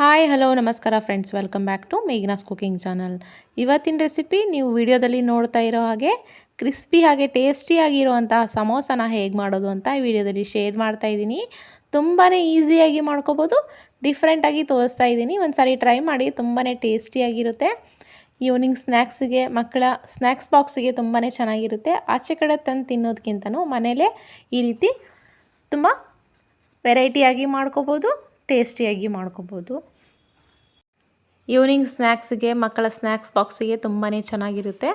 Hi hello ನಮಸ್ಕಾರ friends welcome back to Meghna's cooking channel ಇವತ್ತಿನ recipe ನೀವು ವಿಡಿಯೋದಲ್ಲಿ ನೋಡ್ತಾ ಇರೋ ಹಾಗೆ ಕ್ರಿಸ್ಪಿ ಹಾಗೆ ಟೇಸ್ಟಿಯಾಗಿರುವಂತಹ ಸಮೋಸನ ಹೇಗೆ ಮಾಡೋದು ಅಂತ ಈ ವಿಡಿಯೋದಲ್ಲಿ ಶೇರ್ ಮಾಡ್ತಾ ಇದ್ದೀನಿ. ತುಂಬಾ ಈಸಿಯಾಗಿ ಮಾಡ್ಕೋಬೋದು ಡಿಫ್ರೆಂಟಾಗಿ ತೋರಿಸ್ತಾ ಇದ್ದೀನಿ. ಒಂದು ಸಾರಿ ಟ್ರೈ ಮಾಡಿ ತುಂಬಾ ಟೇಸ್ಟಿಯಾಗಿರುತ್ತೆ ಈವ್ನಿಂಗ್ ಸ್ನ್ಯಾಕ್ಸಿಗೆ ಮಕ್ಕಳ ಸ್ನ್ಯಾಕ್ಸ್ ಬಾಕ್ಸಿಗೆ ತುಂಬಾ ಚೆನ್ನಾಗಿರುತ್ತೆ. ಆಚೆ ಕಡೆ ತಂದು ತಿನ್ನೋದಕ್ಕಿಂತನೂ ಮನೇಲೇ ಈ ರೀತಿ ತುಂಬ ವೆರೈಟಿಯಾಗಿ ಮಾಡ್ಕೋಬೋದು. ಟೇಸ್ಟಿಯಾಗಿ ಮಾಡ್ಕೊಬೋದು. ಈವ್ನಿಂಗ್ ಸ್ನ್ಯಾಕ್ಸ್ಗೆ ಮಕ್ಕಳ ಸ್ನ್ಯಾಕ್ಸ್ ಬಾಕ್ಸಿಗೆ ತುಂಬಾ ಚೆನ್ನಾಗಿರುತ್ತೆ.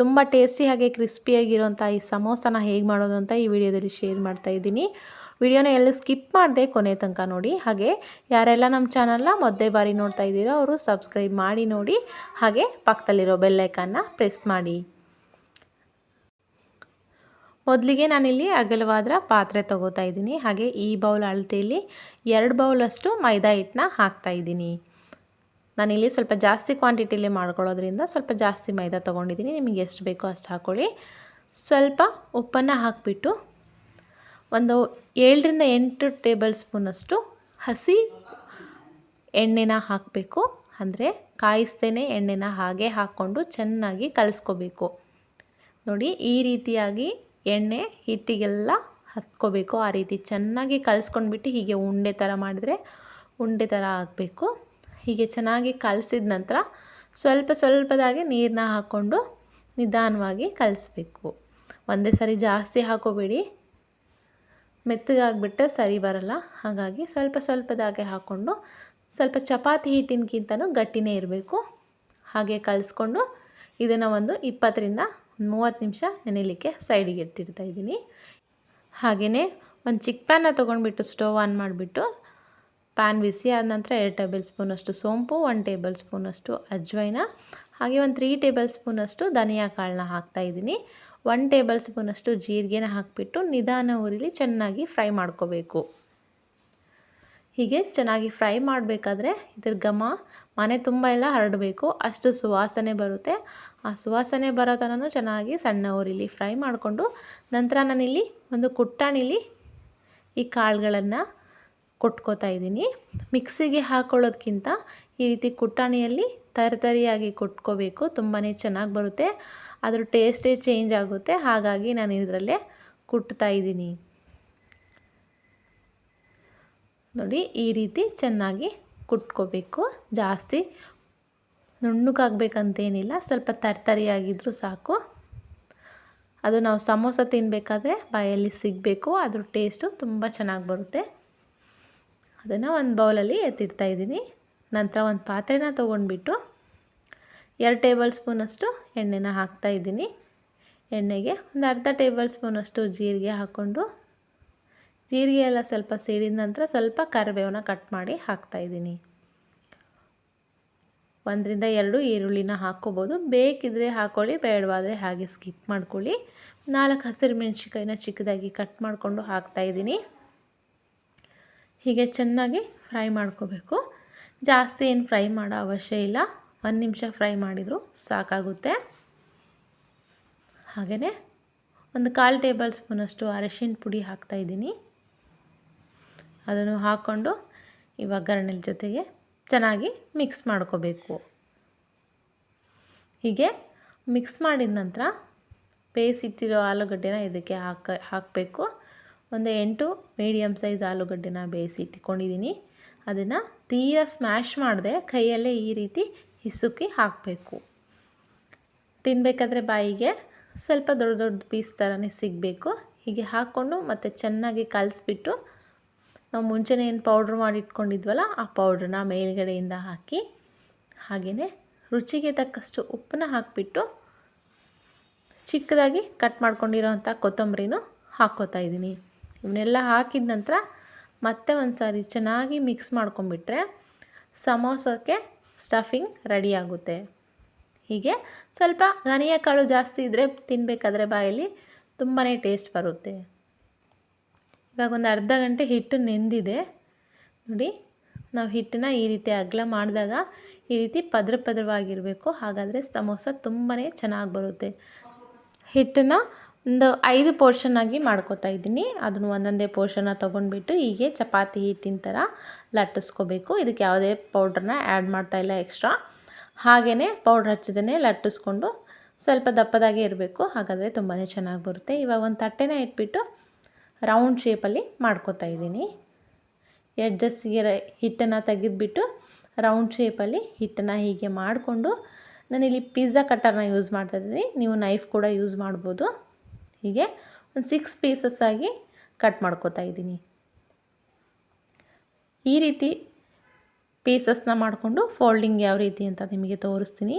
ತುಂಬ ಟೇಸ್ಟಿ ಹಾಗೆ ಕ್ರಿಸ್ಪಿಯಾಗಿರೋಂಥ ಈ ಸಮೋಸನ ಹೇಗೆ ಮಾಡೋದು ಅಂತ ಈ ವಿಡಿಯೋದಲ್ಲಿ ಶೇರ್ ಮಾಡ್ತಾ ಇದ್ದೀನಿ. ವಿಡಿಯೋನ ಎಲ್ಲ ಸ್ಕಿಪ್ ಮಾಡಿದೆ ಕೊನೆ ತನಕ ನೋಡಿ. ಹಾಗೆ ಯಾರೆಲ್ಲ ನಮ್ಮ ಚಾನಲ್ನ ಮೊದಲೇ ಬಾರಿ ನೋಡ್ತಾ ಇದ್ದೀರೋ ಅವರು ಸಬ್ಸ್ಕ್ರೈಬ್ ಮಾಡಿ ನೋಡಿ. ಹಾಗೆ ಪಕ್ಕದಲ್ಲಿರೋ ಬೆಲ್ಲೈಕನ್ನ ಪ್ರೆಸ್ ಮಾಡಿ. ಮೊದಲಿಗೆ ನಾನಿಲ್ಲಿ ಅಗಲವಾದ ಪಾತ್ರೆ ತಗೋತಾ ಇದ್ದೀನಿ. ಹಾಗೆ ಈ ಬೌಲ್ ಅಳತೆಯಲ್ಲಿ ಎರಡು ಬೌಲಷ್ಟು ಮೈದಾ ಹಿಟ್ಟನ್ನ ಹಾಕ್ತಾ ಇದ್ದೀನಿ. ನಾನಿಲ್ಲಿ ಸ್ವಲ್ಪ ಜಾಸ್ತಿ ಕ್ವಾಂಟಿಟಿಲಿ ಮಾಡ್ಕೊಳ್ಳೋದ್ರಿಂದ ಸ್ವಲ್ಪ ಜಾಸ್ತಿ ಮೈದಾ ತೊಗೊಂಡಿದ್ದೀನಿ. ನಿಮಗೆ ಎಷ್ಟು ಬೇಕೋ ಅಷ್ಟು ಹಾಕ್ಕೊಳ್ಳಿ ಸ್ವಲ್ಪ ಉಪ್ಪನ್ನು ಹಾಕಿಬಿಟ್ಟು ಒಂದು ಏಳರಿಂದ ಎಂಟು ಟೇಬಲ್ ಸ್ಪೂನಷ್ಟು ಹಸಿ ಎಣ್ಣೆನ ಹಾಕಬೇಕು. ಅಂದರೆ ಕಾಯಿಸ್ತೇನೆ ಎಣ್ಣೆನ ಹಾಗೆ ಹಾಕ್ಕೊಂಡು ಚೆನ್ನಾಗಿ ಕಲಿಸ್ಕೋಬೇಕು. ನೋಡಿ, ಈ ರೀತಿಯಾಗಿ ಎಣ್ಣೆ ಹಿಟ್ಟಿಗೆಲ್ಲ ಹತ್ಕೋಬೇಕು. ಆ ರೀತಿ ಚೆನ್ನಾಗಿ ಕಲಿಸ್ಕೊಂಡ್ಬಿಟ್ಟು ಹೀಗೆ ಉಂಡೆ ಥರ ಮಾಡಿದರೆ ಉಂಡೆ ಥರ ಆಗಬೇಕು. ಹೀಗೆ ಚೆನ್ನಾಗಿ ಕಲಸಿದ ನಂತರ ಸ್ವಲ್ಪ ಸ್ವಲ್ಪದಾಗಿ ನೀರನ್ನ ಹಾಕ್ಕೊಂಡು ನಿಧಾನವಾಗಿ ಕಲಿಸ್ಬೇಕು. ಒಂದೇ ಸರಿ ಜಾಸ್ತಿ ಹಾಕೋಬೇಡಿ. ಮೆತ್ತಗಾಗ್ಬಿಟ್ಟು ಸರಿ ಬರಲ್ಲ. ಹಾಗಾಗಿ ಸ್ವಲ್ಪ ಸ್ವಲ್ಪದಾಗೆ ಹಾಕ್ಕೊಂಡು ಸ್ವಲ್ಪ ಚಪಾತಿ ಹಿಟ್ಟಿನಕ್ಕಿಂತನೂ ಗಟ್ಟಿನೇ ಇರಬೇಕು. ಹಾಗೆ ಕಲಿಸ್ಕೊಂಡು ಇದನ್ನು ಒಂದು ಇಪ್ಪತ್ತರಿಂದ ಮೂವತ್ತು ನಿಮಿಷ ನೆನೆಯಲಿಕ್ಕೆ ಸೈಡಿಗೆ ಎತ್ತಿಡ್ತಾ ಇದ್ದೀನಿ. ಹಾಗೆಯೇ ಒಂದು ಚಿಕ್ಕ ಪ್ಯಾನ ತೊಗೊಂಡ್ಬಿಟ್ಟು ಸ್ಟೋವ್ ಆನ್ ಮಾಡಿಬಿಟ್ಟು ಪ್ಯಾನ್ ಬಿಸಿ ಆದ ನಂತರ ಎರಡು ಟೇಬಲ್ ಸ್ಪೂನಷ್ಟು ಸೋಂಪು ಒನ್ ಟೇಬಲ್ ಸ್ಪೂನಷ್ಟು ಅಜ್ವೈನ, ಹಾಗೆ ಒಂದು ತ್ರೀ ಟೇಬಲ್ ಸ್ಪೂನಷ್ಟು ಧನಿಯಾ ಕಾಳನ್ನ ಹಾಕ್ತಾಯಿದ್ದೀನಿ ಒನ್ ಟೇಬಲ್ ಸ್ಪೂನಷ್ಟು ಜೀರಿಗೆನ ಹಾಕಿಬಿಟ್ಟು ನಿಧಾನ ಉರಿಲಿ ಚೆನ್ನಾಗಿ ಫ್ರೈ ಮಾಡ್ಕೋಬೇಕು. ಹೀಗೆ ಚೆನ್ನಾಗಿ ಫ್ರೈ ಮಾಡಬೇಕಾದ್ರೆ ಇದ್ರ ಘಮ, ಮನೆ ತುಂಬ ಎಲ್ಲ ಹರಡಬೇಕು. ಅಷ್ಟು ಸುವಾಸನೆ ಬರುತ್ತೆ. ಆ ಸುವಾಸನೆ ಬರೋ ಥರನೂ ಚೆನ್ನಾಗಿ ಸಣ್ಣ ಊರಿಲಿ ಫ್ರೈ ಮಾಡಿಕೊಂಡು ನಂತರ ನಾನಿಲ್ಲಿ ಒಂದು ಕುಟ್ಟಾಣಿಲಿ ಈ ಕಾಳುಗಳನ್ನು ಕೊಟ್ಕೋತಾ ಇದ್ದೀನಿ. ಮಿಕ್ಸಿಗೆ ಹಾಕೊಳ್ಳೋದಕ್ಕಿಂತ ಈ ರೀತಿ ಕುಟ್ಟಾಣಿಯಲ್ಲಿ ತರತರಿಯಾಗಿ ಕೊಟ್ಕೋಬೇಕು. ತುಂಬಾ ಚೆನ್ನಾಗಿ ಬರುತ್ತೆ. ಅದರ ಟೇಸ್ಟೇ ಚೇಂಜ್ ಆಗುತ್ತೆ. ಹಾಗಾಗಿ ನಾನು ಇದರಲ್ಲೇ ಕುಟ್ತಾ ಇದ್ದೀನಿ. ನೋಡಿ, ಈ ರೀತಿ ಚೆನ್ನಾಗಿ ಕುಟ್ಕೋಬೇಕು. ಜಾಸ್ತಿ ನುಣ್ಣಗಾಗಬೇಕಂತೇನಿಲ್ಲ. ಸ್ವಲ್ಪ ತರ್ತರಿಯಾಗಿದ್ದರೂ ಸಾಕು. ಅದು ನಾವು ಸಮೋಸ ತಿನ್ನಬೇಕಾದ್ರೆ ಬಾಯಲ್ಲಿ ಸಿಗಬೇಕು. ಅದ್ರ ಟೇಸ್ಟು ತುಂಬ ಚೆನ್ನಾಗಿ ಬರುತ್ತೆ. ಅದನ್ನು ಒಂದು ಬೌಲಲ್ಲಿ ಎತ್ತಿಡ್ತಾ ಇದ್ದೀನಿ. ನಂತರ ಒಂದು ಪಾತ್ರೆನ ತೊಗೊಂಡ್ಬಿಟ್ಟು ಎರಡು ಟೇಬಲ್ ಸ್ಪೂನಷ್ಟು ಎಣ್ಣೆನ ಹಾಕ್ತಾಯಿದ್ದೀನಿ ಎಣ್ಣೆಗೆ ಒಂದು ಅರ್ಧ ಟೇಬಲ್ ಸ್ಪೂನಷ್ಟು ಜೀರಿಗೆ ಹಾಕ್ಕೊಂಡು ಜೀರಿಗೆ ಎಲ್ಲ ಸ್ವಲ್ಪ ಸಿಡಿದ ನಂತರ ಸ್ವಲ್ಪ ಕರಿಬೇವನ್ನ ಕಟ್ ಮಾಡಿ ಹಾಕ್ತಾಯಿದ್ದೀನಿ ಒಂದರಿಂದ ಎರಡು ಈರುಳ್ಳಿನ ಹಾಕ್ಕೋಬೋದು. ಬೇಕಿದ್ರೆ ಹಾಕ್ಕೊಳ್ಳಿ ಬೇಡವಾದರೆ ಹಾಗೆ ಸ್ಕಿಪ್ ಮಾಡ್ಕೊಳ್ಳಿ. ನಾಲ್ಕು ಹಸಿರು ಮೆಣಸಿಕಾಯಿನ ಚಿಕ್ಕದಾಗಿ ಕಟ್ ಮಾಡಿಕೊಂಡು ಹಾಕ್ತಾಯಿದ್ದೀನಿ ಹೀಗೆ ಚೆನ್ನಾಗಿ ಫ್ರೈ ಮಾಡ್ಕೋಬೇಕು. ಜಾಸ್ತಿ ಏನು ಫ್ರೈ ಮಾಡೋ ಅವಶ್ಯ ಇಲ್ಲ. ಒಂದು ನಿಮಿಷ ಫ್ರೈ ಮಾಡಿದರೂ ಸಾಕಾಗುತ್ತೆ. ಹಾಗೆಯೇ ಒಂದು ಕಾಲು ಟೇಬಲ್ ಸ್ಪೂನಷ್ಟು ಅರಶಿನ ಪುಡಿ ಹಾಕ್ತಾಯಿದ್ದೀನಿ ಅದನ್ನು ಹಾಕ್ಕೊಂಡು ಈ ಒಗ್ಗರಣೆ ಜೊತೆಗೆ ಚೆನ್ನಾಗಿ ಮಿಕ್ಸ್ ಮಾಡ್ಕೋಬೇಕು. ಹೀಗೆ ಮಿಕ್ಸ್ ಮಾಡಿದ ನಂತರ ಬೇಯಿಸಿಟ್ಟಿರೋ ಆಲೂಗಡ್ಡೆನ ಇದಕ್ಕೆ ಹಾಕ, ಹಾಕಬೇಕು. ಒಂದು ಎಂಟು ಮೀಡಿಯಮ್ ಸೈಜ್ ಆಲೂಗಡ್ಡೆನ ಬೇಯಿಸಿ ಇಟ್ಕೊಂಡಿದ್ದೀನಿ ಅದನ್ನು ತೀರಾ ಸ್ಮ್ಯಾಶ್ ಮಾಡಿದೆ ಕೈಯಲ್ಲೇ ಈ ರೀತಿ ಹಿಸುಕಿ ಹಾಕಬೇಕು. ತಿನ್ನಬೇಕಾದ್ರೆ ಬಾಯಿಗೆ ಸ್ವಲ್ಪ ದೊಡ್ಡ ದೊಡ್ಡ ಪೀಸ್ ಥರನೇ ಸಿಗಬೇಕು. ಹೀಗೆ ಹಾಕ್ಕೊಂಡು ಮತ್ತು ಚೆನ್ನಾಗಿ ಕಲಿಸ್ಬಿಟ್ಟು ನಾವು ಮುಂಚೆನೇ ಏನು ಪೌಡ್ರ್ ಮಾಡಿ ಇಟ್ಕೊಂಡಿದ್ವಲ್ಲ ಆ ಪೌಡ್ರನ್ನ ಮೇಲ್ಗಡೆಯಿಂದ ಹಾಕಿ ಹಾಗೆಯೇ ರುಚಿಗೆ ತಕ್ಕಷ್ಟು ಉಪ್ಪನ್ನ ಹಾಕಿಬಿಟ್ಟು ಚಿಕ್ಕದಾಗಿ ಕಟ್ ಮಾಡ್ಕೊಂಡಿರೋವಂಥ ಕೊತ್ತಂಬರಿನೂ ಹಾಕ್ಕೋತಾ ಇದ್ದೀನಿ. ಇವನ್ನೆಲ್ಲ ಹಾಕಿದ ನಂತರ ಮತ್ತೆ ಒಂದು ಸಾರಿ ಚೆನ್ನಾಗಿ ಮಿಕ್ಸ್ ಮಾಡ್ಕೊಂಬಿಟ್ರೆ ಸಮೋಸಕ್ಕೆ ಸ್ಟಫಿಂಗ್ ರೆಡಿ ಆಗುತ್ತೆ. ಹೀಗೆ ಸ್ವಲ್ಪ ಧನಿಯಾ ಕಾಳು ಜಾಸ್ತಿ ಇದ್ದರೆ ತಿನ್ನಬೇಕಾದ್ರೆ ಬಾಯಲ್ಲಿ ತುಂಬಾ ಟೇಸ್ಟ್ ಬರುತ್ತೆ. ಇವಾಗ ಒಂದು ಅರ್ಧ ಗಂಟೆ ಹಿಟ್ಟು ನೆಂದಿದೆ. ನೋಡಿ, ನಾವು ಹಿಟ್ಟನ್ನ ಈ ರೀತಿ ಅಗಲ ಮಾಡಿದಾಗ ಈ ರೀತಿ ಪದ್ರ ಪದ್ರವಾಗಿರಬೇಕು. ಹಾಗಾದರೆ ಸಮೋಸ ತುಂಬಾ ಚೆನ್ನಾಗಿ ಬರುತ್ತೆ. ಹಿಟ್ಟನ್ನು ಒಂದು ಐದು ಪೋರ್ಷನ್ ಆಗಿ ಮಾಡ್ಕೋತಾ ಇದ್ದೀನಿ. ಅದನ್ನು ಒಂದೊಂದೇ ಪೋರ್ಷನ್ನ ತೊಗೊಂಡ್ಬಿಟ್ಟು ಹೀಗೆ ಚಪಾತಿ ಹಿಟ್ಟಿನ ಥರ ಲಟ್ಟಿಸ್ಕೋಬೇಕು. ಇದಕ್ಕೆ ಯಾವುದೇ ಪೌಡ್ರನ್ನ ಆ್ಯಡ್ ಮಾಡ್ತಾಯಿಲ್ಲ ಎಕ್ಸ್ಟ್ರಾ ಹಾಗೆಯೇ ಪೌಡ್ರ್ ಹಚ್ಚದೇ ಲಟ್ಟಿಸ್ಕೊಂಡು ಸ್ವಲ್ಪ ದಪ್ಪದಾಗೆ ಇರಬೇಕು. ಹಾಗಾದರೆ ತುಂಬಾ ಚೆನ್ನಾಗಿ ಬರುತ್ತೆ. ಇವಾಗ ಒಂದು ತಟ್ಟೆನ ಇಟ್ಬಿಟ್ಟು ರೌಂಡ್ ಶೇಪಲ್ಲಿ ಮಾಡ್ಕೋತಾ ಇದ್ದೀನಿ. ಎಡ್ಜಸ್ಟ್ಗೆ ಹಿಟ್ಟನ್ನು ತೆಗೆದುಬಿಟ್ಟು ರೌಂಡ್ ಶೇಪಲ್ಲಿ ಹಿಟ್ಟನ್ನು ಹೀಗೆ ಮಾಡಿಕೊಂಡು ನಾನಿಲ್ಲಿ ಪಿಜ್ಜಾ ಕಟ್ಟರ್ನ ಯೂಸ್ ಮಾಡ್ತಾ ಇದ್ದೀನಿ. ನೀವು ನೈಫ್ ಕೂಡ ಯೂಸ್ ಮಾಡ್ಬೋದು. ಹೀಗೆ ಒಂದು ಸಿಕ್ಸ್ ಪೀಸಸ್ ಆಗಿ ಕಟ್ ಮಾಡ್ಕೋತಾ ಇದ್ದೀನಿ. ಈ ರೀತಿ ಪೀಸಸ್ನ ಮಾಡಿಕೊಂಡು ಫೋಲ್ಡಿಂಗ್ ಯಾವ ರೀತಿ ಅಂತ ನಿಮಗೆ ತೋರಿಸ್ತೀನಿ.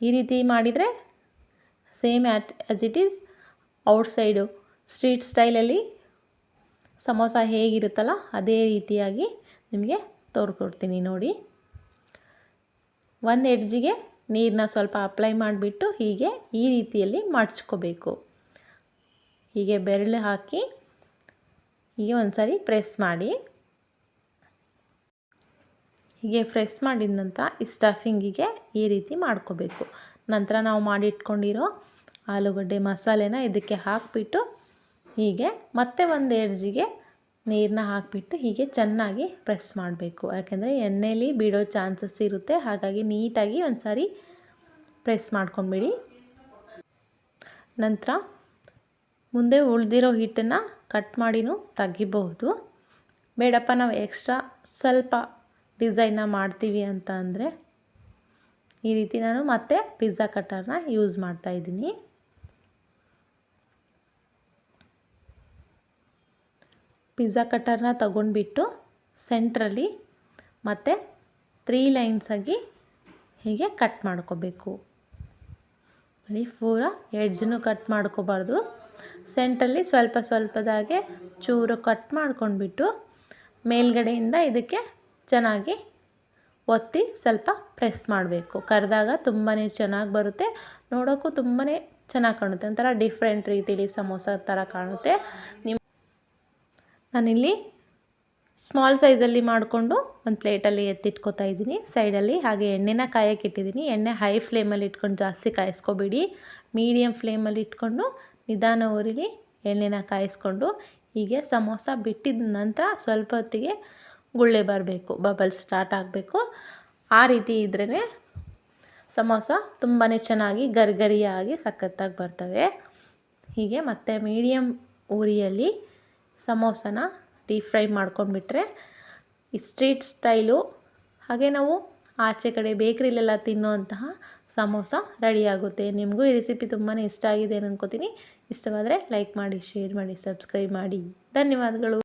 ಈ ರೀತಿ ಮಾಡಿದರೆ same at as it is outside street ಸ್ಟೈಲಲ್ಲಿ ಸಮೋಸ ಹೇಗಿರುತ್ತಲ್ಲ ಅದೇ ರೀತಿಯಾಗಿ ನಿಮಗೆ ತೋರ್ಕೊಡ್ತೀನಿ ನೋಡಿ. ಒಂದು ಎಡ್ಜಿಗೆ ನೀರನ್ನ ಸ್ವಲ್ಪ ಅಪ್ಲೈ ಮಾಡಿಬಿಟ್ಟು ಹೀಗೆ ಈ ರೀತಿಯಲ್ಲಿ ಮಡ್ಚ್ಕೋಬೇಕು ಹೀಗೆ ಬೆರಳು ಹಾಕಿ ಹೀಗೆ ಒಂದು ಸಾರಿ ಪ್ರೆಸ್ ಮಾಡಿ. ಹೀಗೆ ಪ್ರೆಸ್ ಮಾಡಿದ ನಂತರ ಈ ಸ್ಟಫಿಂಗಿಗೆ ಈ ರೀತಿ ಮಾಡ್ಕೋಬೇಕು. ನಂತರ ನಾವು ಮಾಡಿಟ್ಕೊಂಡಿರೋ ಆಲೂಗಡ್ಡೆ ಮಸಾಲೆನ ಇದಕ್ಕೆ ಹಾಕಿಬಿಟ್ಟು ಹೀಗೆ ಮತ್ತೆ ಒಂದು ಎಡ್ಜಿಗೆ ನೀರನ್ನ ಹಾಕಿಬಿಟ್ಟು ಹೀಗೆ ಚೆನ್ನಾಗಿ ಪ್ರೆಸ್ ಮಾಡಬೇಕು. ಯಾಕೆಂದರೆ ಎಣ್ಣೆಯಲ್ಲಿ ಬಿಡೋ ಚಾನ್ಸಸ್ ಇರುತ್ತೆ. ಹಾಗಾಗಿ ನೀಟಾಗಿ ಒಂದು ಸಾರಿ ಪ್ರೆಸ್ ಮಾಡ್ಕೊಂಬಿಡಿ. ನಂತರ ಮುಂದೆ ಉಳಿದಿರೋ ಹಿಟ್ಟನ್ನು ಕಟ್ ಮಾಡಿನೂ ತೆಗಿಬಹುದು ಬೇಡಪ್ಪ, ನಾವು ಎಕ್ಸ್ಟ್ರಾ ಸ್ವಲ್ಪ ಡಿಸೈನ್ನ ಮಾಡ್ತೀವಿ ಅಂತ ಅಂದರೆ ಈ ರೀತಿ ನಾನು ಮತ್ತೆ ಪಿಜ್ಜಾ ಕಟರ್ನ ಯೂಸ್ ಮಾಡ್ತಾಯಿದ್ದೀನಿ ಪಿಜ್ಜಾ ಕಟರ್ನ ತಗೊಂಡ್ಬಿಟ್ಟು ಸೆಂಟ್ರಲ್ಲಿ ಮತ್ತು ತ್ರೀ ಲೈನ್ಸಾಗಿ ಹೀಗೆ ಕಟ್ ಮಾಡ್ಕೋಬೇಕು. ನೋಡಿ ಪೂರ ಎಡ್ಜನ್ನು ಕಟ್ ಮಾಡ್ಕೋಬಾರ್ದು. ಸೆಂಟ್ರಲ್ಲಿ ಸ್ವಲ್ಪ ಸ್ವಲ್ಪದಾಗೆ ಚೂರು ಕಟ್ ಮಾಡ್ಕೊಂಡ್ಬಿಟ್ಟು ಮೇಲ್ಗಡೆಯಿಂದ ಇದಕ್ಕೆ ಚೆನ್ನಾಗಿ ಒತ್ತಿ ಸ್ವಲ್ಪ ಪ್ರೆಸ್ ಮಾಡಬೇಕು. ಕರೆದಾಗ ತುಂಬಾ ಚೆನ್ನಾಗಿ ಬರುತ್ತೆ. ನೋಡೋಕ್ಕೂ ತುಂಬಾ ಚೆನ್ನಾಗಿ ಕಾಣುತ್ತೆ. ಒಂಥರ ಡಿಫ್ರೆಂಟ್ ರೀತಿಲಿ ಸಮೋಸ ಥರ ಕಾಣುತ್ತೆ. ನಿಮ್ಮ ನಾನಿಲ್ಲಿ ಸ್ಮಾಲ್ ಸೈಜಲ್ಲಿ ಮಾಡಿಕೊಂಡು ಒಂದು ಪ್ಲೇಟಲ್ಲಿ ಎತ್ತಿಟ್ಕೋತಾ ಇದ್ದೀನಿ. ಸೈಡಲ್ಲಿ ಹಾಗೆ ಎಣ್ಣೆನ ಕಾಯಕ್ಕೆ ಇಟ್ಟಿದ್ದೀನಿ. ಎಣ್ಣೆ ಹೈ ಫ್ಲೇಮಲ್ಲಿ ಇಟ್ಕೊಂಡು ಜಾಸ್ತಿ ಕಾಯಿಸ್ಕೊಬೇಡಿ. ಮೀಡಿಯಮ್ ಫ್ಲೇಮಲ್ಲಿ ಇಟ್ಕೊಂಡು ನಿಧಾನ ಊರಿಲಿ ಎಣ್ಣೆನ ಕಾಯಿಸ್ಕೊಂಡು ಹೀಗೆ ಸಮೋಸ ಬಿಟ್ಟಿದ ನಂತರ ಸ್ವಲ್ಪ ಹೊತ್ತಿಗೆ ಗುಳ್ಳೆ ಬರಬೇಕು ಬಬಲ್ ಸ್ಟಾರ್ಟ್ ಆಗಬೇಕು. ಆ ರೀತಿ ಇದ್ರೇ ಸಮೋಸ ತುಂಬಾ ಚೆನ್ನಾಗಿ ಗರ್ಗರಿಯಾಗಿ ಸಖತ್ತಾಗಿ ಬರ್ತವೆ. ಹೀಗೆ ಮತ್ತು ಮೀಡಿಯಮ್ ಉರಿಯಲ್ಲಿ ಸಮೋಸನ ಡೀಪ್ ಫ್ರೈ ಮಾಡ್ಕೊಂಡ್ಬಿಟ್ರೆ ಈ ಸ್ಟ್ರೀಟ್ ಸ್ಟೈಲು. ಹಾಗೆ ನಾವು ಆಚೆ ಕಡೆ ಬೇಕ್ರಿಲೆಲ್ಲ ತಿನ್ನುವಂತಹ ಸಮೋಸ ರೆಡಿಯಾಗುತ್ತೆ. ನಿಮಗೂ ಈ ರೆಸಿಪಿ ತುಂಬಾ ಇಷ್ಟ ಆಗಿದೆ ಅನ್ಕೋತೀನಿ. ಇಷ್ಟವಾದರೆ ಲೈಕ್ ಮಾಡಿ, ಶೇರ್ ಮಾಡಿ, ಸಬ್ಸ್ಕ್ರೈಬ್ ಮಾಡಿ. ಧನ್ಯವಾದಗಳು.